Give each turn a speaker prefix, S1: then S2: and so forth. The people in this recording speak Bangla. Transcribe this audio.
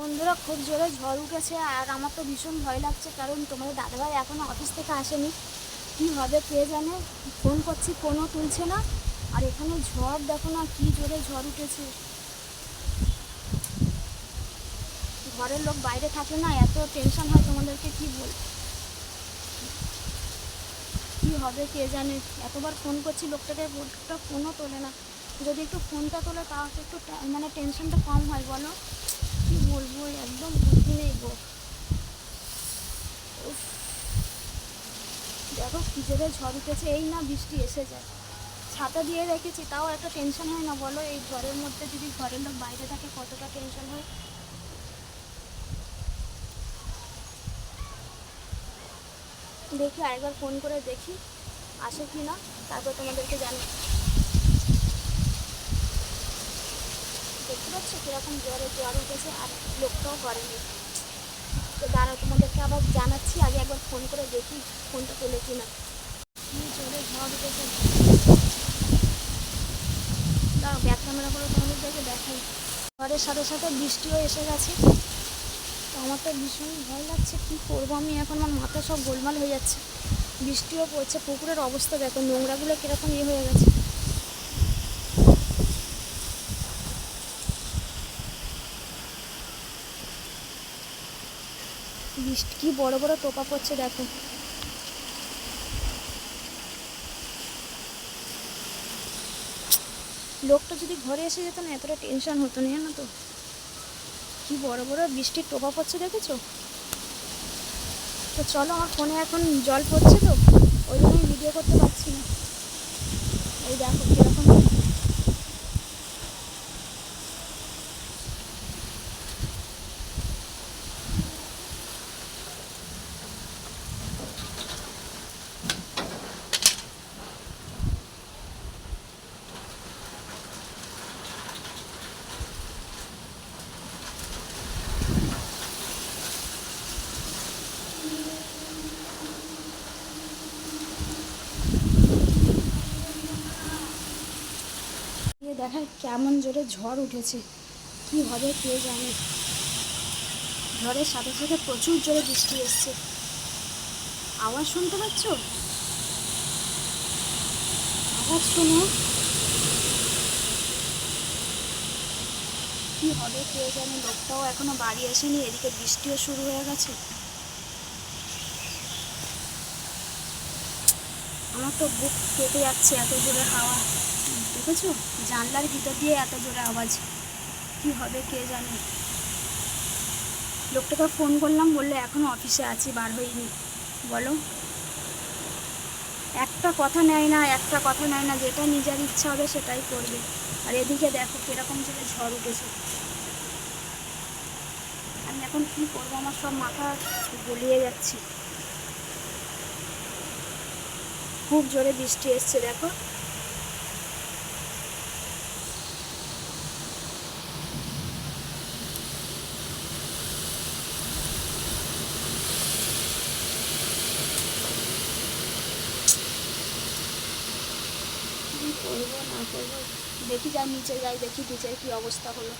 S1: বন্ধুরা, খুব জোরে ঝড় উঠেছে আর আমার তো ভীষণ ভয় লাগছে কারণ তোমাদের দাদাভাই এখনও অফিস থেকে আসেনি। কী হবে কে জানে? ফোন করছি, ফোনও তুলছে না। আর এখানে ঝড়, দেখো না কী জোরে ঝড় উঠেছে। ঘরের লোক বাইরে থাকে না, এত টেনশন হয় তোমাদেরকে কি বল? কি হবে কে জানে? এতবার ফোন করছি, লোকটাকে লোকটা ফোনও তোলে না। যদি একটু ফোনটা তোলে তাহলে একটু মানে টেনশনটা কম হয়, বলো। কি বলব একদম বুদ্ধি নেই গো। দেখো কি জোরে ঝড় উঠেছে, এই না বৃষ্টি এসে যায়। ছাতা দিয়ে রেখেছি, তাও একটা টেনশন হয় না, বলো? এই ঘরের মধ্যে যদি ঘরের লোক বাইরে থাকে, কতটা টেনশন হয়? দেখি আরেকবার ফোন করে দেখি, আসে কি না? তারপর তোমাদেরকে জানি পাচ্ছ কীরকম জ্বরে জ্বর উঠেছে আর লোকটাও করেনি। তো দাঁড়া তোমাদেরকে আবার জানাচ্ছি, আগে একবার ফোন করে দেখি ফোনটা তোলে কি না কি জোরে ঝড় উঠেছে। দাঁড়াও ব্যাক ক্যামেরা করে তোমাদেরকে দেখাই। ঝড়ের সাথে সাথে বৃষ্টিও এসে গেছে। তো আমার তো ভীষণ ভয় লাগছে, কী করব আমি? এখন আমার মাথা সব গোলমাল হয়ে যাচ্ছে। বৃষ্টিও পড়ছে, পুকুরের অবস্থা দেখো, নোংরাগুলো কীরকম ইয়ে হয়ে গেছে। কি বড় বড় টোপা পড়ছে দেখো। লোকটা যদি ঘরে এসে যেত না, এতটা টেনশন হতো না, জানো তো? কি বড় বড় বৃষ্টির টোপা পড়ছে দেখেছ? তো চলো, আমার ফোনে এখন জল পড়ছে তো, ওই জন্যই ভিডিও করতে পারছি না এই দেখো কীরকম গিয়ে দেখায় কেমন জোরে ঝড় উঠেছে। কি হবে কে জানে। ঝড়ের সাথে সাথে প্রচুর জোরে বৃষ্টি এসছে। আওয়াজ শুনতে পাচ্ছ? আওয়াজ শোনো। কি হবে কে জানে, লোকটাও এখনও বাড়ি আসেনি, এদিকে বৃষ্টিও শুরু হয়ে গেছে। আমার তো বুক কেটে যাচ্ছে এত জোরে হাওয়া। দেখেছ? জানলার ভিতর দিয়ে এত জোরে আওয়াজ। কি হবে কে জানে? লোকটাকে ফোন করলাম, বলল এখনও অফিসে আছি, বার হইনি। বলো। একটা কথা নেয় না, একটা কথা নেয় না, যেটা নিজের ইচ্ছা হবে সেটাই করবে। আর এদিকে দেখো কীরকম জোরে ঝড় উঠেছে। আমি এখন কি করব? আমার সব মাথা গলিয়ে যাচ্ছে। খুব জোরে বৃষ্টি এসছে, দেখো। করব, না করব? দেখি যাই নিচে যাই দেখি, নিচের কি অবস্থা হলো।